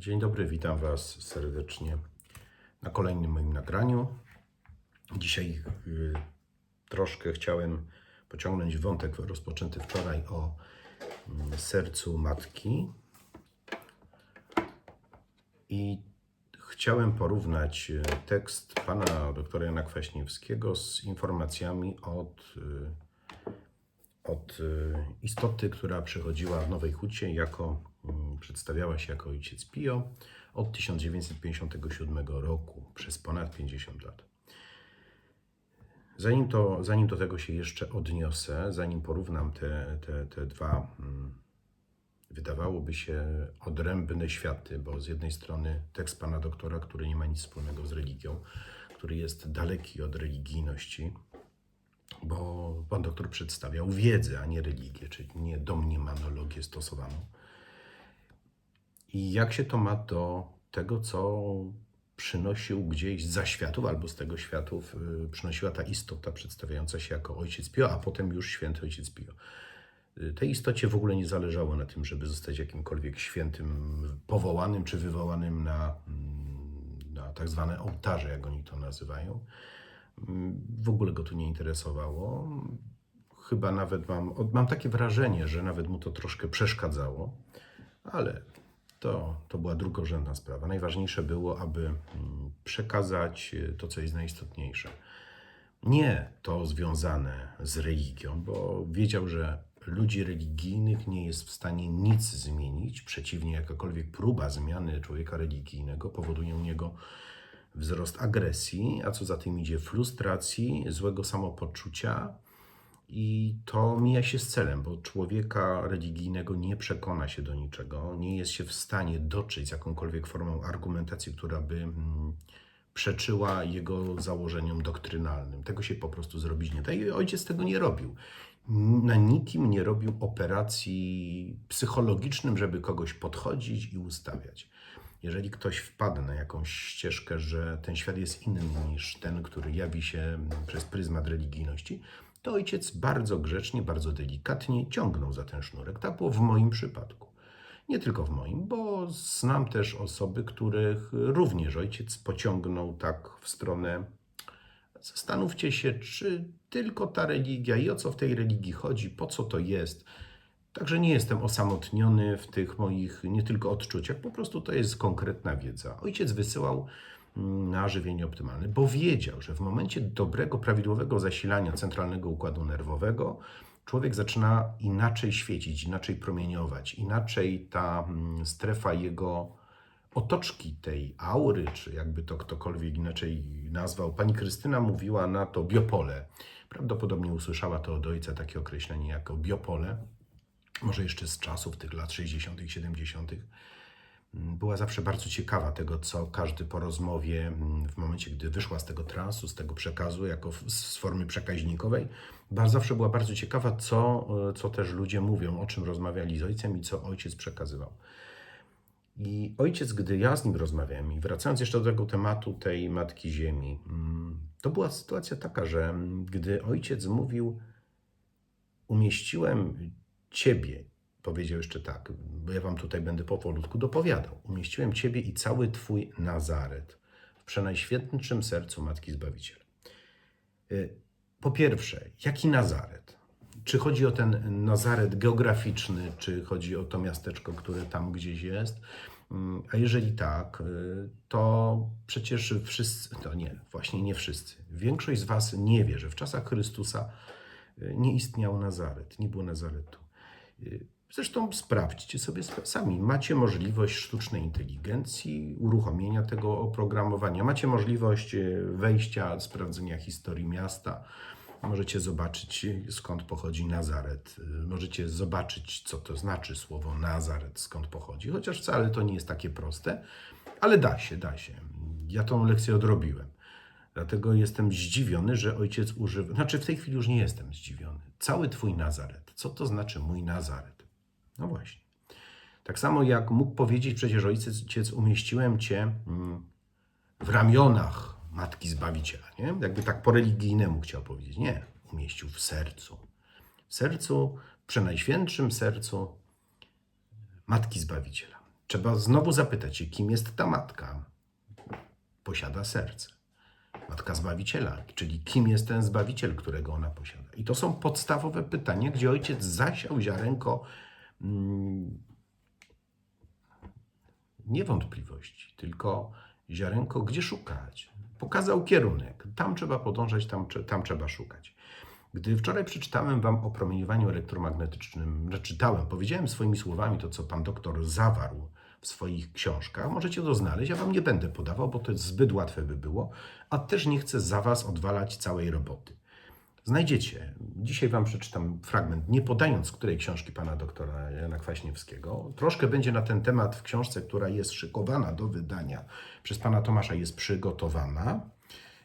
Dzień dobry, witam Was serdecznie na kolejnym moim nagraniu. Dzisiaj y, troszkę chciałem pociągnąć wątek rozpoczęty wczoraj o mm, sercu matki. I chciałem porównać y, tekst pana doktora Jana Kwaśniewskiego z informacjami od, y, od istoty, która przychodziła w Nowej Hucie jako, przedstawiała się jako ojciec Pio od 1957 roku, przez ponad 50 lat. Zanim, to, zanim do tego się jeszcze odniosę, zanim porównam te, te, te dwa, mm, wydawałoby się, odrębne światy, bo z jednej strony tekst pana doktora, który nie ma nic wspólnego z religią, który jest daleki od religijności, bo pan doktor przedstawiał wiedzę, a nie religię, czyli nie domniemanologię stosowaną. I jak się to ma do tego, co przynosił gdzieś za światów, albo z tego światów y, przynosiła ta istota przedstawiająca się jako ojciec Pio, a potem już święty ojciec Pio. Y, Tej istocie w ogóle nie zależało na tym, żeby zostać jakimkolwiek świętym powołanym czy wywołanym na, mm, na tak zwane ołtarze, jak oni to nazywają. Mm, W ogóle go tu nie interesowało. Chyba nawet mam, mam takie wrażenie, że nawet mu to troszkę przeszkadzało, ale to, to była drugorzędna sprawa. Najważniejsze było, aby mm, przekazać y, to, co jest najistotniejsze. Nie to związane z religią, bo wiedział, że ludzi religijnych nie jest w stanie nic zmienić. Przeciwnie, jakakolwiek próba zmiany człowieka religijnego powoduje u niego wzrost agresji, a co za tym idzie frustracji, złego samopoczucia. I to mija się z celem, bo człowieka religijnego nie przekona się do niczego, nie jest się w stanie dotrzeć z jakąkolwiek formą argumentacji, która by mm, przeczyła jego założeniom doktrynalnym. Tego się po prostu zrobić nie da. I ojciec tego nie robił. Na nikim nie robił operacji psychologicznym, żeby kogoś podchodzić i ustawiać. Jeżeli ktoś wpadł na jakąś ścieżkę, że ten świat jest inny niż ten, który jawi się mm, przez pryzmat religijności, to ojciec bardzo grzecznie, bardzo delikatnie ciągnął za ten sznurek. Tak było w moim przypadku. Nie tylko w moim, bo znam też osoby, których również ojciec pociągnął tak w stronę. Zastanówcie się, czy tylko ta religia i o co w tej religii chodzi, po co to jest. Także nie jestem osamotniony w tych moich nie tylko odczuciach, po prostu to jest konkretna wiedza. Ojciec wysyłał na żywienie optymalne, bo wiedział, że w momencie dobrego, prawidłowego zasilania centralnego układu nerwowego człowiek zaczyna inaczej świecić, inaczej promieniować, inaczej ta mm, strefa jego otoczki tej aury, czy jakby to ktokolwiek inaczej nazwał. Pani Krystyna mówiła na to biopole. Prawdopodobnie usłyszała to od ojca takie określenie jako biopole może jeszcze z czasów tych lat 60., 70., mm, była zawsze bardzo ciekawa tego, co każdy po rozmowie, mm, w momencie, gdy wyszła z tego transu, z tego przekazu, jako z formy przekaźnikowej, zawsze była bardzo ciekawa, co, e, co też ludzie mówią, o czym rozmawiali z ojcem i co ojciec przekazywał. I ojciec, gdy ja z nim rozmawiałem, i wracając jeszcze do tego tematu tej Matki Ziemi, mm, to była sytuacja taka, że mm, gdy ojciec mówił, umieściłem Ciebie, powiedział jeszcze tak, bo ja Wam tutaj będę powolutku dopowiadał. Umieściłem Ciebie i cały Twój Nazaret w przenajświętszym sercu Matki Zbawiciela. Y, Po pierwsze, jaki Nazaret? Czy chodzi o ten Nazaret geograficzny, czy chodzi o to miasteczko, które tam gdzieś jest? Mm, A jeżeli tak, y, to przecież wszyscy, to nie, właśnie nie wszyscy. Większość z Was nie wie, że w czasach Chrystusa y, nie istniał Nazaret, nie było Nazaretu. Zresztą sprawdźcie sobie sami. Macie możliwość sztucznej inteligencji, uruchomienia tego oprogramowania. Macie możliwość y, wejścia, sprawdzenia historii miasta. Możecie zobaczyć, skąd pochodzi Nazaret. Y, Możecie zobaczyć, co to znaczy słowo Nazaret, skąd pochodzi. Chociaż wcale to nie jest takie proste, ale da się, da się. Ja tą lekcję odrobiłem. Dlatego jestem zdziwiony, że ojciec używa. Znaczy, w tej chwili już nie jestem zdziwiony. Cały twój Nazaret. Co to znaczy mój Nazaret? No właśnie. Tak samo jak mógł powiedzieć przecież ojciec, umieściłem cię mm, w ramionach Matki Zbawiciela, nie? Jakby tak po religijnemu chciał powiedzieć. Nie, umieścił w sercu. W sercu, w przenajświętszym sercu Matki Zbawiciela. trzeba znowu zapytać się, kim jest ta matka. Posiada serce. Matka Zbawiciela, czyli kim jest ten Zbawiciel, którego ona posiada. I to są podstawowe pytania, gdzie ojciec zasiał ziarenko nie wątpliwości, tylko ziarenko, gdzie szukać. Pokazał kierunek. Tam trzeba podążać, tam, tam trzeba szukać. Gdy wczoraj przeczytałem Wam o promieniowaniu elektromagnetycznym, że czytałem, powiedziałem swoimi słowami to, co Pan doktor zawarł w swoich książkach. Możecie to znaleźć, ja Wam nie będę podawał, bo to zbyt łatwe by było, a też nie chcę za Was odwalać całej roboty. Znajdziecie. Dzisiaj Wam przeczytam fragment, nie podając której książki pana doktora Jana Kwaśniewskiego. Troszkę będzie na ten temat w książce, która jest szykowana do wydania przez pana Tomasza, jest przygotowana.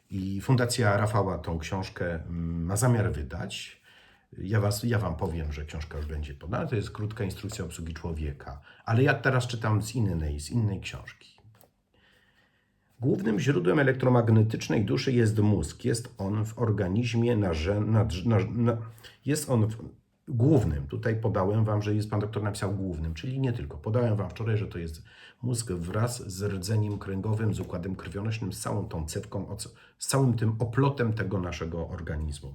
I Fundacja Rafała tą książkę mm, ma zamiar wydać. Ja, was, ja Wam powiem, że książka już będzie podana. To jest krótka instrukcja obsługi człowieka. Ale ja teraz czytam z innej, z innej książki. Głównym źródłem elektromagnetycznej duszy jest mózg. Jest on w organizmie narze, na, na, jest on w, głównym. Tutaj podałem wam, że jest pan doktor napisał głównym, czyli nie tylko. Podałem wam wczoraj, że to jest mózg wraz z rdzeniem kręgowym, z układem krwionośnym, z całą tą cewką, z całym tym oplotem tego naszego organizmu.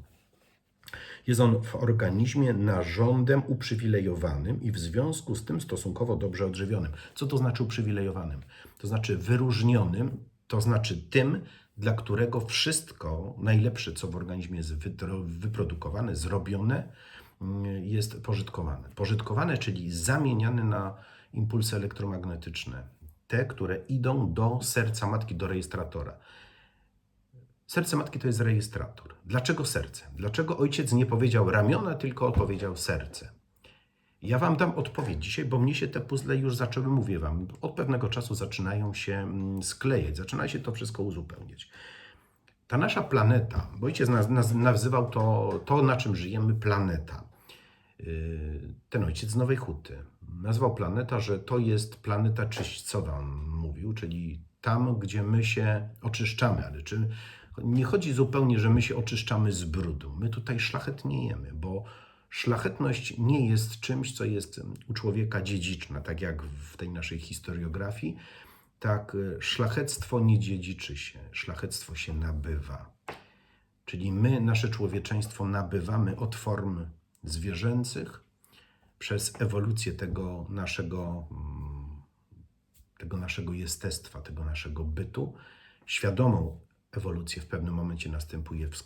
Jest on w organizmie narządem uprzywilejowanym i w związku z tym stosunkowo dobrze odżywionym. Co to znaczy uprzywilejowanym? To znaczy wyróżnionym, to znaczy tym, dla którego wszystko najlepsze, co w organizmie jest wyprodukowane, zrobione, mm, jest pożytkowane. Pożytkowane, czyli zamieniane na impulsy elektromagnetyczne. Te, które idą do serca matki, do rejestratora. Serce matki to jest rejestrator. Dlaczego serce? Dlaczego ojciec nie powiedział ramiona, tylko powiedział serce? Ja wam dam odpowiedź dzisiaj, bo mnie się te puzzle już zaczęły, mówię wam, od pewnego czasu zaczynają się mm, sklejać, zaczyna się to wszystko uzupełniać. Ta nasza planeta, bo ojciec naz, naz, nazywał to, to, na czym żyjemy, planeta. Yy, Ten ojciec z Nowej Huty nazwał planeta, że to jest planeta czyśćcowa, on mówił, czyli tam, gdzie my się oczyszczamy, ale czy nie chodzi zupełnie, że my się oczyszczamy z brudu. My tutaj szlachetniejemy, bo szlachetność nie jest czymś, co jest u człowieka dziedziczne, tak jak w tej naszej historiografii. Tak, y, szlachectwo nie dziedziczy się, szlachectwo się nabywa. Czyli my, nasze człowieczeństwo, nabywamy od form zwierzęcych przez ewolucję tego naszego, mm, tego naszego jestestwa, tego naszego bytu. Świadomą ewolucję w pewnym momencie następuje w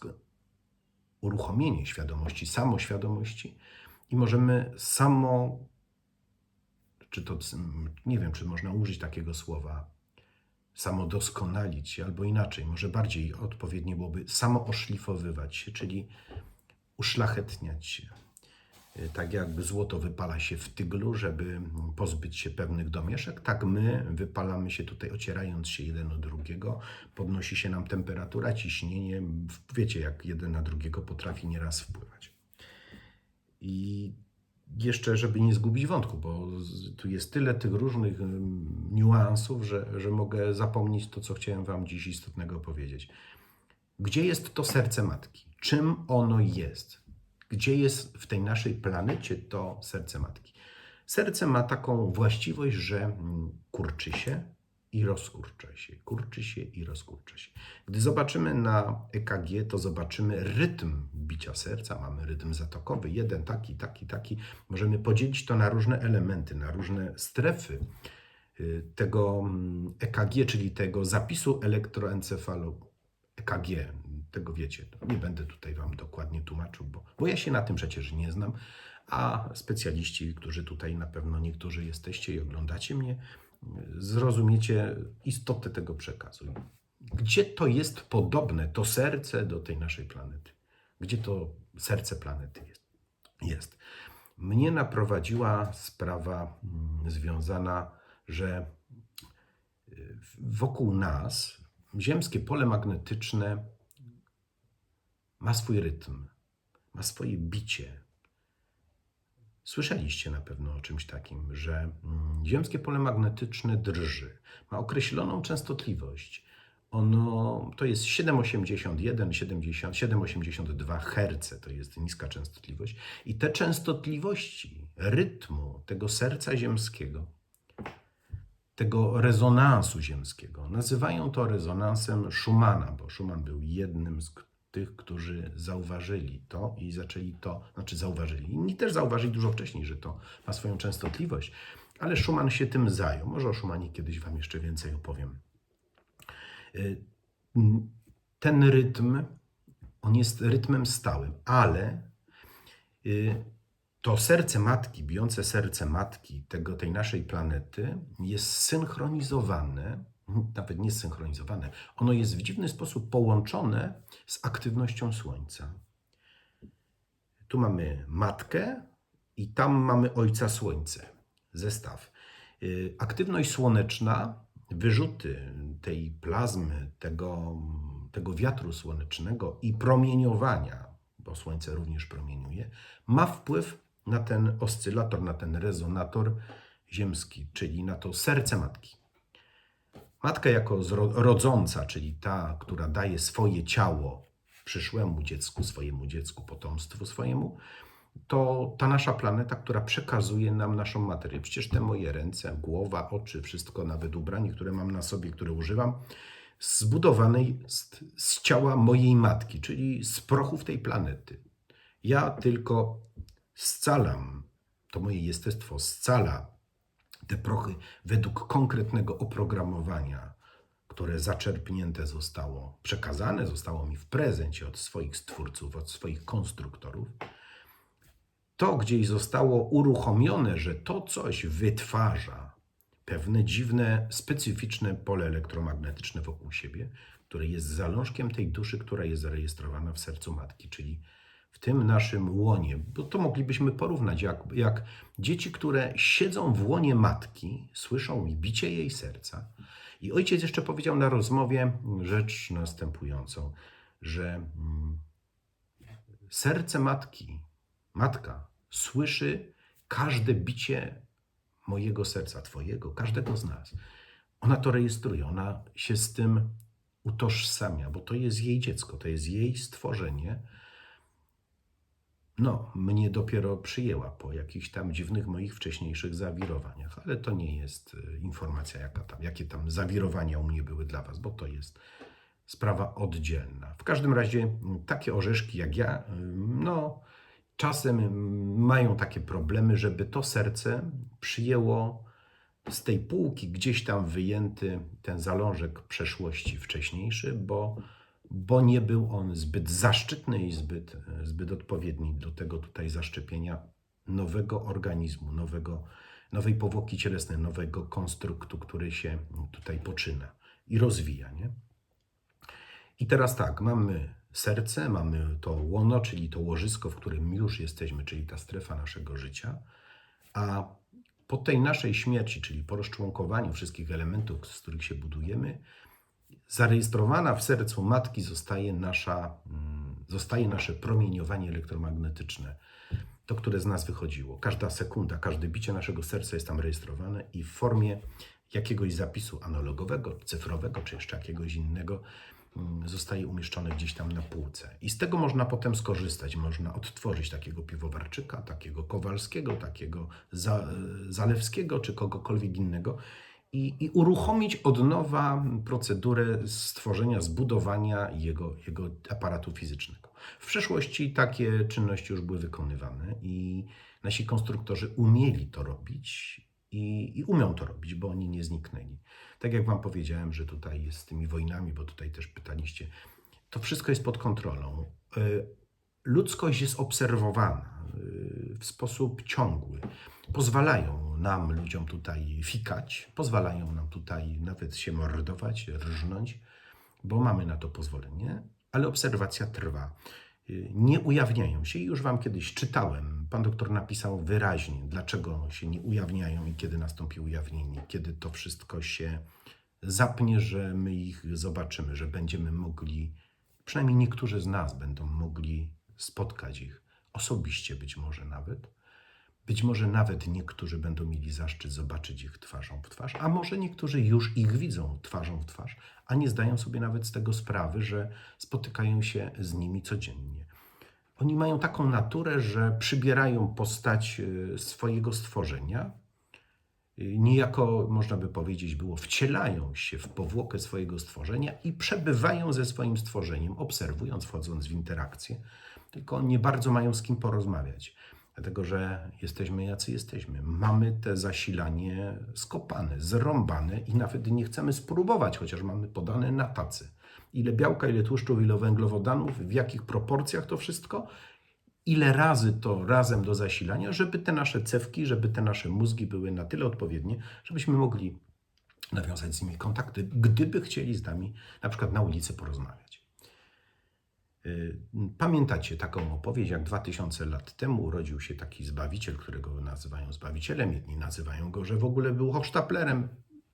uruchomienie świadomości, samoświadomości i możemy samo, czy to, nie wiem, czy można użyć takiego słowa, samodoskonalić się, albo inaczej, może bardziej odpowiednie byłoby samooszlifowywać się, czyli uszlachetniać się. Y, Tak jakby złoto wypala się w tyglu, żeby pozbyć się pewnych domieszek, tak my wypalamy się tutaj, ocierając się jeden od drugiego. Podnosi się nam temperatura, ciśnienie. Wiecie, jak jeden na drugiego potrafi nieraz wpływać. I jeszcze, żeby nie zgubić wątku, bo tu jest tyle tych różnych niuansów, że, że mogę zapomnieć to, co chciałem Wam dziś istotnego powiedzieć. Gdzie jest to serce matki? Czym ono jest? Gdzie jest w tej naszej planecie to serce matki? Serce ma taką właściwość, że mm, kurczy się i rozkurcza się, kurczy się i rozkurcza się. Gdy zobaczymy na EKG, to zobaczymy rytm bicia serca. Mamy rytm zatokowy, jeden taki, taki, taki. Możemy podzielić to na różne elementy, na różne strefy y, tego mm, EKG, czyli tego zapisu elektroencefalu EKG, tego wiecie. Nie będę tutaj Wam dokładnie tłumaczył, bo, bo ja się na tym przecież nie znam, a specjaliści, którzy tutaj na pewno niektórzy jesteście i oglądacie mnie, zrozumiecie istotę tego przekazu. Gdzie to jest podobne, to serce do tej naszej planety? Gdzie to serce planety jest? Jest. Mnie naprowadziła sprawa mm, związana, że y, wokół nas ziemskie pole magnetyczne ma swój rytm, ma swoje bicie. Słyszeliście na pewno o czymś takim, że mm, ziemskie pole magnetyczne drży, ma określoną częstotliwość. Ono to jest 7,81, 70, 7,82 Hz, to jest niska częstotliwość. I te częstotliwości rytmu tego serca ziemskiego tego rezonansu ziemskiego. Nazywają to rezonansem Schumana, bo Schumann był jednym z tych, którzy zauważyli to i zaczęli to, znaczy zauważyli. Inni też zauważyli dużo wcześniej, że to ma swoją częstotliwość, ale Schumann się tym zajął. Może o Schumanie kiedyś Wam jeszcze więcej opowiem. Y, Ten rytm, on jest rytmem stałym, ale y, to serce matki, bijące serce matki tego, tej naszej planety jest synchronizowane, nawet nie synchronizowane, ono jest w dziwny sposób połączone z aktywnością Słońca. Tu mamy matkę i tam mamy Ojca Słońce. Zestaw. Y, Aktywność słoneczna, wyrzuty tej plazmy, tego, tego wiatru słonecznego i promieniowania, bo Słońce również promieniuje, ma wpływ na ten oscylator, na ten rezonator ziemski, czyli na to serce matki. Matka jako rodząca, czyli ta, która daje swoje ciało przyszłemu dziecku, swojemu dziecku, potomstwu swojemu, to ta nasza planeta, która przekazuje nam naszą materię. Przecież te moje ręce, głowa, oczy, wszystko, nawet ubranie, które mam na sobie, które używam, zbudowane jest z ciała mojej matki, czyli z prochów tej planety. Ja tylko scalam, to moje jestestwo scala te prochy według konkretnego oprogramowania, które zaczerpnięte zostało, przekazane zostało mi w prezencie od swoich stwórców, od swoich konstruktorów. To gdzieś zostało uruchomione, że to coś wytwarza pewne dziwne, specyficzne pole elektromagnetyczne wokół siebie, które jest zalążkiem tej duszy, która jest zarejestrowana w sercu matki, czyli w tym naszym łonie, bo to moglibyśmy porównać, jak, jak dzieci, które siedzą w łonie matki, słyszą bicie jej serca. I ojciec jeszcze powiedział na rozmowie rzecz następującą, że mm, serce matki, matka słyszy każde bicie mojego serca, Twojego, każdego z nas. Ona to rejestruje, ona się z tym utożsamia, bo to jest jej dziecko, to jest jej stworzenie. No, mnie dopiero przyjęła po jakichś tam dziwnych moich wcześniejszych zawirowaniach, ale to nie jest y, informacja, jaka tam, jakie tam zawirowania u mnie były dla Was, bo to jest sprawa oddzielna. W każdym razie mm, takie orzeszki jak ja, y, no, czasem mm, mają takie problemy, żeby to serce przyjęło z tej półki gdzieś tam wyjęty ten zalążek przeszłości wcześniejszy, bo, bo nie był on zbyt zaszczytny i zbyt, zbyt odpowiedni do tego tutaj zaszczepienia nowego organizmu, nowego, nowej powłoki cielesnej, nowego konstruktu, który się tutaj poczyna i rozwija. Nie? I teraz tak, mamy serce, mamy to łono, czyli to łożysko, w którym już jesteśmy, czyli ta strefa naszego życia, a po tej naszej śmierci, czyli po rozczłonkowaniu wszystkich elementów, z których się budujemy, zarejestrowana w sercu matki zostaje, nasza, mm, zostaje nasze promieniowanie elektromagnetyczne, to, które z nas wychodziło. Każda sekunda, każde bicie naszego serca jest tam rejestrowane i w formie jakiegoś zapisu analogowego, cyfrowego czy jeszcze jakiegoś innego mm, zostaje umieszczone gdzieś tam na półce. I z tego można potem skorzystać. Można odtworzyć takiego piwowarczyka, takiego Kowalskiego, takiego Za, Zalewskiego czy kogokolwiek innego i, i uruchomić od nowa procedurę stworzenia, zbudowania jego, jego aparatu fizycznego. W przeszłości takie czynności już były wykonywane i nasi konstruktorzy umieli to robić i, i umią to robić, bo oni nie zniknęli. Tak jak Wam powiedziałem, że tutaj jest z tymi wojnami, bo tutaj też pytaliście, to wszystko jest pod kontrolą. Y, Ludzkość jest obserwowana y, w sposób ciągły. Pozwalają nam, ludziom tutaj fikać, pozwalają nam tutaj nawet się mordować, rżnąć, bo mamy na to pozwolenie, ale obserwacja trwa. Y, Nie ujawniają się i już Wam kiedyś czytałem. Pan doktor napisał wyraźnie, dlaczego się nie ujawniają i kiedy nastąpi ujawnienie, kiedy to wszystko się zapnie, że my ich zobaczymy, że będziemy mogli, przynajmniej niektórzy z nas będą mogli spotkać ich osobiście, być może nawet. Być może nawet niektórzy będą mieli zaszczyt zobaczyć ich twarzą w twarz, a może niektórzy już ich widzą twarzą w twarz, a nie zdają sobie nawet z tego sprawy, że spotykają się z nimi codziennie. Oni mają taką naturę, że przybierają postać y, swojego stworzenia y, niejako, można by powiedzieć, było, wcielają się w powłokę swojego stworzenia i przebywają ze swoim stworzeniem, obserwując, wchodząc w interakcję, tylko nie bardzo mają z kim porozmawiać. Dlatego, że jesteśmy jacy jesteśmy. Mamy te zasilanie skopane, zrąbane i nawet nie chcemy spróbować, chociaż mamy podane na tacy. Ile białka, ile tłuszczów, ile węglowodanów, w jakich proporcjach to wszystko, ile razy to razem do zasilania, żeby te nasze cewki, żeby te nasze mózgi były na tyle odpowiednie, żebyśmy mogli nawiązać z nimi kontakty, gdyby chcieli z nami na przykład na ulicy porozmawiać. Y, Pamiętacie taką opowieść, jak 2000 lat temu urodził się taki zbawiciel, którego nazywają zbawicielem, jedni nazywają go, że w ogóle był hochsztaplerem.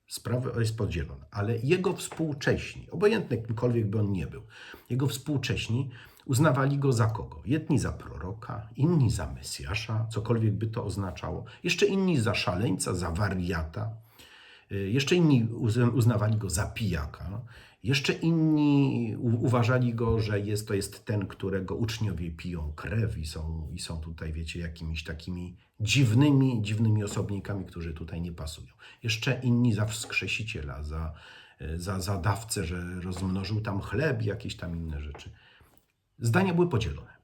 Sprawa jest podzielona, ale jego współcześni, obojętnie kimkolwiek by on nie był, jego współcześni uznawali go za kogo? Jedni za proroka, inni za Mesjasza, cokolwiek by to oznaczało, jeszcze inni za szaleńca, za wariata, Y, jeszcze inni uz- uznawali go za pijaka. Jeszcze inni uważali go, że jest, to jest ten, którego uczniowie piją krew i są, i są tutaj, wiecie, jakimiś takimi dziwnymi, dziwnymi osobnikami, którzy tutaj nie pasują. Jeszcze inni za wskrzesiciela, za, za, za dawcę, że rozmnożył tam chleb i jakieś tam inne rzeczy. Zdania były podzielone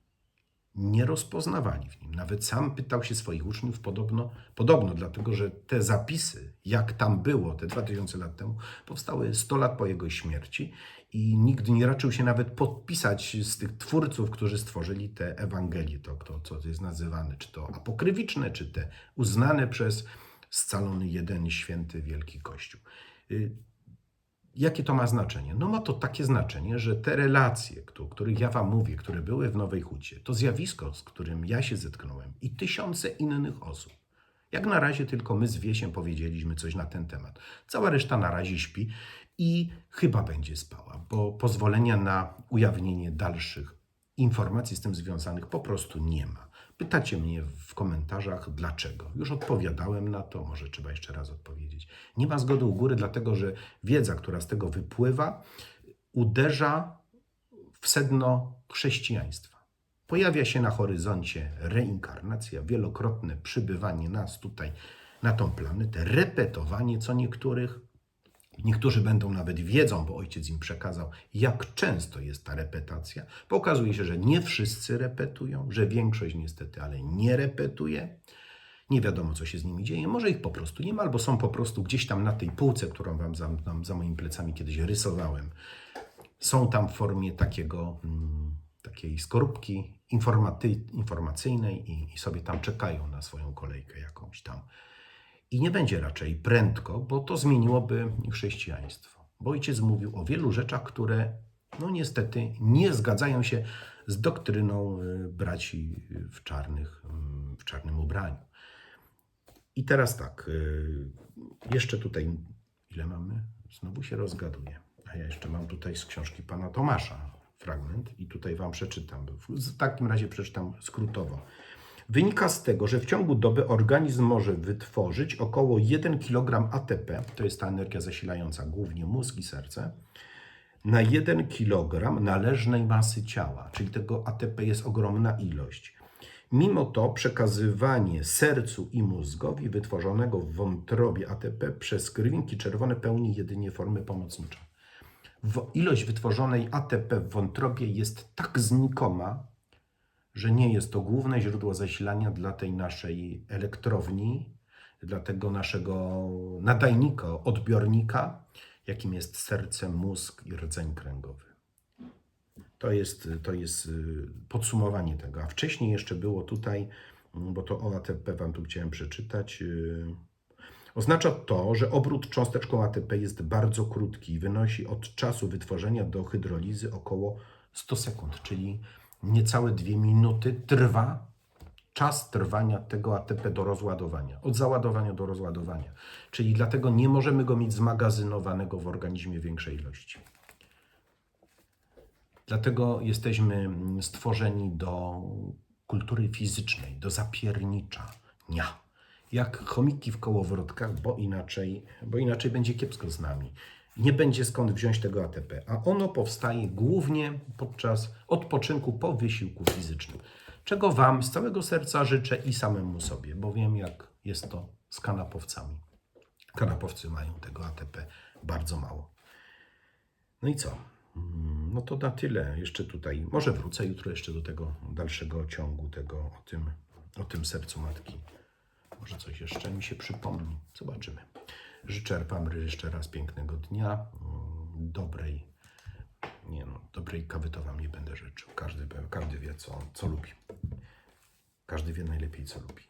nie rozpoznawali w nim. Nawet sam pytał się swoich uczniów, podobno, podobno dlatego, że te zapisy, jak tam było te 2000 lat temu, powstały 100 lat po jego śmierci i nikt nie raczył się nawet podpisać z tych twórców, którzy stworzyli te Ewangelie, to, to co jest nazywane, czy to apokryficzne, czy te uznane przez scalony jeden święty wielki Kościół. Jakie to ma znaczenie? No ma to takie znaczenie, że te relacje, o których ja Wam mówię, które były w Nowej Hucie, to zjawisko, z którym ja się zetknąłem i tysiące innych osób. Jak na razie tylko my z Wiesiem powiedzieliśmy coś na ten temat. Cała reszta na razie śpi i chyba będzie spała, bo pozwolenia na ujawnienie dalszych informacji z tym związanych po prostu nie ma. Pytacie mnie w komentarzach, dlaczego. Już odpowiadałem na to, może trzeba jeszcze raz odpowiedzieć. Nie ma zgody u góry, dlatego że wiedza, która z tego wypływa, uderza w sedno chrześcijaństwa. Pojawia się na horyzoncie reinkarnacja, wielokrotne przybywanie nas tutaj na tą planetę, repetowanie co niektórych. Niektórzy będą nawet wiedzą, bo ojciec im przekazał, jak często jest ta repetacja. Bo okazuje się, że nie wszyscy repetują, że większość niestety, ale nie repetuje. Nie wiadomo, co się z nimi dzieje. Może ich po prostu nie ma, albo są po prostu gdzieś tam na tej półce, którą wam za, tam za moimi plecami kiedyś rysowałem. Są tam w formie takiego, mm, takiej skorupki informaty, informacyjnej i, i sobie tam czekają na swoją kolejkę jakąś tam. I nie będzie raczej prędko, bo to zmieniłoby chrześcijaństwo. Bo ojciec mówił o wielu rzeczach, które no niestety nie zgadzają się z doktryną y, braci w, czarnych, w czarnym ubraniu. I teraz tak, y, jeszcze tutaj, ile mamy? Znowu się rozgaduję. A ja jeszcze mam tutaj z książki pana Tomasza fragment i tutaj wam przeczytam. W takim razie przeczytam skrótowo. Wynika z tego, że w ciągu doby organizm może wytworzyć około 1 kg ATP, to jest ta energia zasilająca głównie mózg i serce, na 1 kg należnej masy ciała, czyli tego ATP jest ogromna ilość. Mimo to przekazywanie sercu i mózgowi wytworzonego w wątrobie ATP przez krwinki czerwone pełni jedynie formy pomocnicze. Ilość wytworzonej ATP w wątrobie jest tak znikoma, że nie jest to główne źródło zasilania dla tej naszej elektrowni, dla tego naszego nadajnika, odbiornika, jakim jest serce, mózg i rdzeń kręgowy. To jest, to jest y, podsumowanie tego. A wcześniej jeszcze było tutaj, mm, bo to o ATP Wam tu chciałem przeczytać. y, Oznacza to, że obrót cząsteczką ATP jest bardzo krótki i wynosi od czasu wytworzenia do hydrolizy około 100 sekund, czyli niecałe 2 minuty trwa czas trwania tego ATP do rozładowania, od załadowania do rozładowania. Czyli dlatego nie możemy go mieć zmagazynowanego w organizmie większej ilości. Dlatego jesteśmy mm, stworzeni do kultury fizycznej, do zapierniczania. Jak chomiki w kołowrotkach, bo inaczej, bo inaczej będzie kiepsko z nami. Nie będzie skąd wziąć tego ATP, a ono powstaje głównie podczas odpoczynku po wysiłku fizycznym. Czego Wam z całego serca życzę i samemu sobie, bo wiem, jak jest to z kanapowcami. Kanapowcy mają tego ATP bardzo mało. No i co? Mm, No to na tyle. Jeszcze tutaj, może wrócę jutro jeszcze do tego dalszego ciągu, tego o tym, o tym sercu matki. Może coś jeszcze mi się przypomni. Zobaczymy. Życzę Wam jeszcze raz pięknego dnia, mm, dobrej, nie no, dobrej kawy to Wam nie będę życzył. Każdy, każdy wie, co, co lubi. Każdy wie najlepiej, co lubi.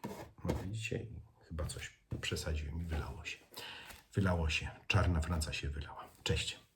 No widzicie, chyba coś przesadziłem i wylało się. Wylało się. Czarna Franca się wylała. Cześć.